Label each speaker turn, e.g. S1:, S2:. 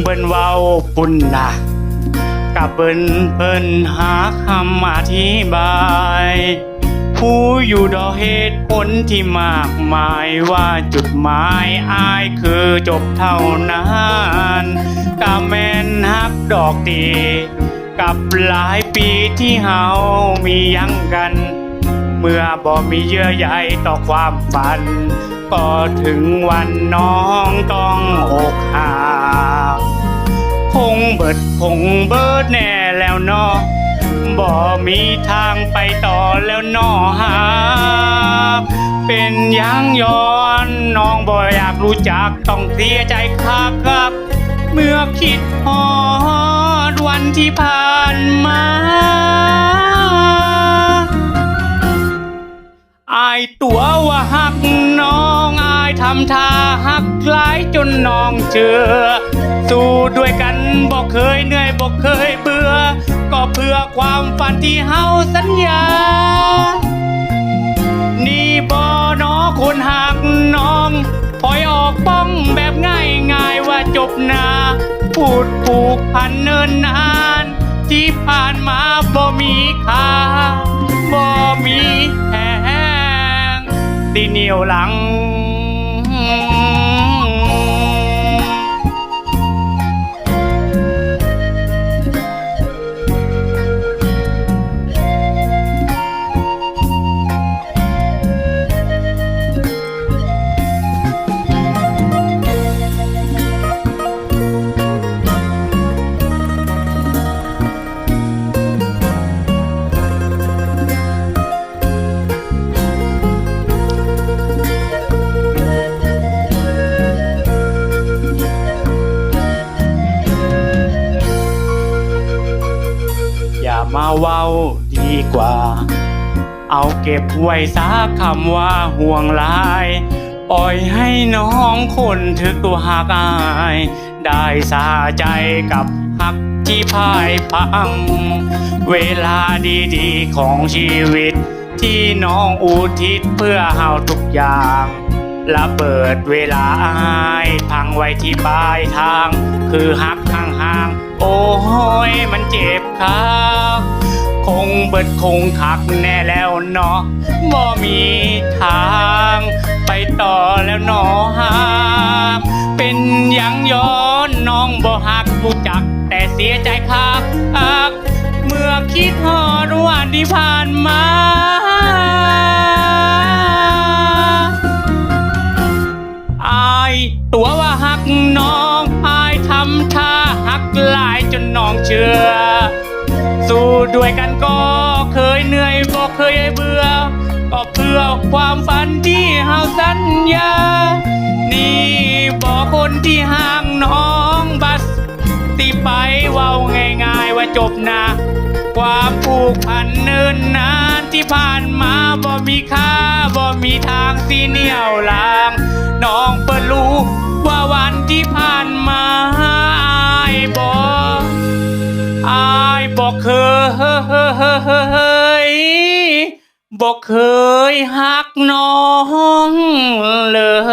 S1: เบิ่นเว้าปุ่นนะกับเบิ่นเพิ่นหาคำอธิบาย ผู้อยู่ดอกเหตุผลที่มากมายว่าจุดหมายอายคือจบเท่านั้นกะแม่นฮักดอกตี กับหลายปีที่เฮามียังกัน เมื่อบ่มีเยื่อใยต่อความฝัน ก็ถึงวันน้องต้องอกหักคงเบิดคงเบิดแน่แล้วเนาะบ่มีทางไปต่อแล้วนอหาเป็นยังย้อนน้องบ่อยากรู้จักต้องเสียใจคักครับ เมื่อคิดฮอดวันที่ผ่านมาำทาหักหลายจนน้องเชื่อ สู้ด้วยกันบอกเคยเหนื่อยบอกเคยเบื่อ ก็เพื่อความฝันที่เฮาสัญญา นี่บอนอคนหักน้องปล่อยออกป้องแบบง่ายง่ายว่าจบนาพูดผูกพันเนินนานที่ผ่านมาบ่มีค่าบ่มีแหงที่เหนียวหลัง มาเว้าดีกว่า เอาเก็บไว้ซาคำว่าห่วงลาย ปล่อยให้น้องคนถึกตัวหักอาย ได้สาใจกับหักที่พ่ายพัง เวลาดีๆของชีวิต ที่น้องอุทิศเพื่อเฮาทุกอย่างระเบิดเวลาอายพังไว้ที่ปลายทาง คือหักห่างๆโอ้ยมันเจ็บครับ งเบิดคงคักแน่แล้วเนาะบ่มีทางไปต่อแล้วเนาะหากเป็นยังย้อนน้องบ่หักผู้จัก แต่เสียใจคักอัก เมื่อคิดฮอดวันที่ผ่านมา ด้วยกันก็เคยเหนื่อยก็เคยเบื่อ ก็เพื่อความฝันที่เฮาสัญญา นี่บอกคนที่ห่างน้องบัสที่ไปเว้าง่ายๆว่าจบนะความผูกพันเนินนานที่ผ่านมาบ่มีค่าบ่มีทางสีเหนียวลาง น้องเปิดรู้ว่าวันที่ผ่านมาอายบ่อายบอกเคย บอกเคยหักน้องเลย